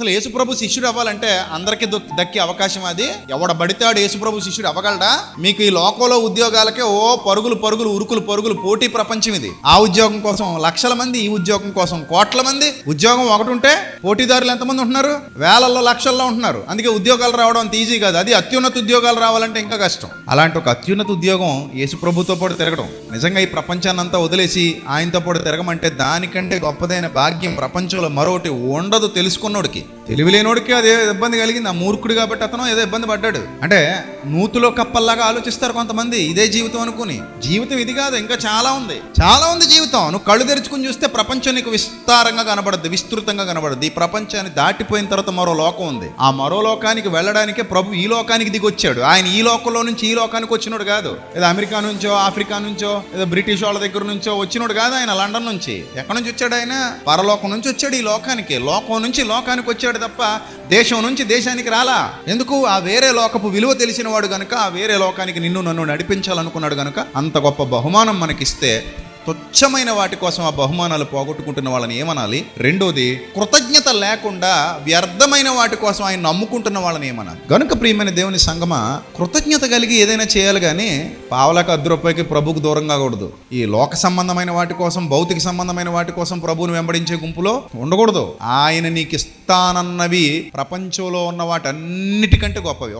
అసలు యేసుప్రభు శిష్యుడు అవ్వాలంటే అందరికీ దక్కే అవకాశం అది. ఎవడ బడితాడు యేసుప్రభు శిష్యుడు అవ్వగలడా? మీకు ఈ లోకంలో ఉద్యోగాలకే ఓ పరుగులు పరుగులు ఉరుకులు పరుగులు పోటీ ప్రపంచం ఇది. ఆ ఉద్యోగం కోసం లక్షల మంది ఈ ఉద్యోగం కోసం కోట్ల మంది. ఉద్యోగం ఒకటి ఉంటే పోటీదారులు ఎంతమంది ఉంటున్నారు? వేలల్లో లక్షల్లో ఉంటున్నారు. అందుకే ఉద్యోగాలు రావడం అంత ఈజీ కాదు. అది అత్యున్నత ఉద్యోగాలు రావాలంటే ఇంకా కష్టం. అలాంటి ఒక అత్యున్నత ఉద్యోగం యేసుప్రభుతో పాటు తిరగడం. నిజంగా ఈ ప్రపంచాన్ని అంతా వదిలేసి ఆయనతో పాటు తిరగమంటే దానికంటే గొప్పదైన భాగ్యం ప్రపంచంలో మరొకటి ఉండదు తెలుసుకున్నోడికి. తెలివిలేనోడికి అదే ఇబ్బంది కలిగింది. ఆ మూర్ఖుడు కాబట్టి అతను ఏదో ఇబ్బంది పడ్డాడు. అంటే నూతులో కప్పల్లాగా ఆలోచిస్తారు కొంతమంది. ఇదే జీవితం అనుకుని. జీవితం ఇది కాదు ఇంకా చాలా ఉంది. చాలా ఉంది జీవితం. నువ్వు కళ్ళు తెరుచుకుని చూస్తే ప్రపంచం నీకు విస్తారంగా కనబడద్ది విస్తృతంగా కనబడద్దు. ఈ ప్రపంచాన్ని దాటిపోయిన తర్వాత మరో లోకం ఉంది. ఆ మరో లోకానికి వెళ్ళడానికే ప్రభు ఈ లోకానికి దిగొచ్చాడు. ఆయన ఈ లోకంలో నుంచి ఈ లోకానికి వచ్చినోడు కాదు. ఏదో అమెరికా నుంచో ఆఫ్రికా నుంచో ఏదో బ్రిటిష్ వాళ్ళ దగ్గర నుంచో వచ్చినోడు కాదు ఆయన లండన్ నుంచి. ఎక్కడి నుంచి వచ్చాడు ఆయన? పరలోకం నుంచి వచ్చాడు ఈ లోకానికి. లోకం నుంచి లోకానికి వచ్చాడు తప్ప దేశం నుంచి దేశానికి రాలా? ఎందుకు? ఆ వేరే లోకపు విలువ తెలిసిన వాడు గనుక ఆ వేరే లోకానికి నిన్ను నన్ను నడిపించాలనుకున్నాడు గనుక అంత గొప్ప బహుమానం మనకిస్తే తుచ్చమైన వాటి కోసం ఆ బహుమానాలు పోగొట్టుకుంటున్న వాళ్ళని ఏమనాలి? రెండోది కృతజ్ఞత లేకుండా వ్యర్థమైన వాటి కోసం ఆయన నమ్ముకుంటున్న వాళ్ళని ఏమనాలి? గనుక ప్రియమైన దేవుని సంగమ కృతజ్ఞత కలిగి ఏదైనా చేయాలి కానీ పావలకు అర్ధ రూపాయికి ప్రభుకు దూరం కాకూడదు ఈ లోక సంబంధమైన వాటి కోసం భౌతిక సంబంధమైన వాటి కోసం ప్రభువుని వెంబడించే గుంపులో ఉండకూడదు. ఆయన నీకు ఇస్తానన్నవి ప్రపంచంలో ఉన్న వాటన్నిటికంటే గొప్పవి.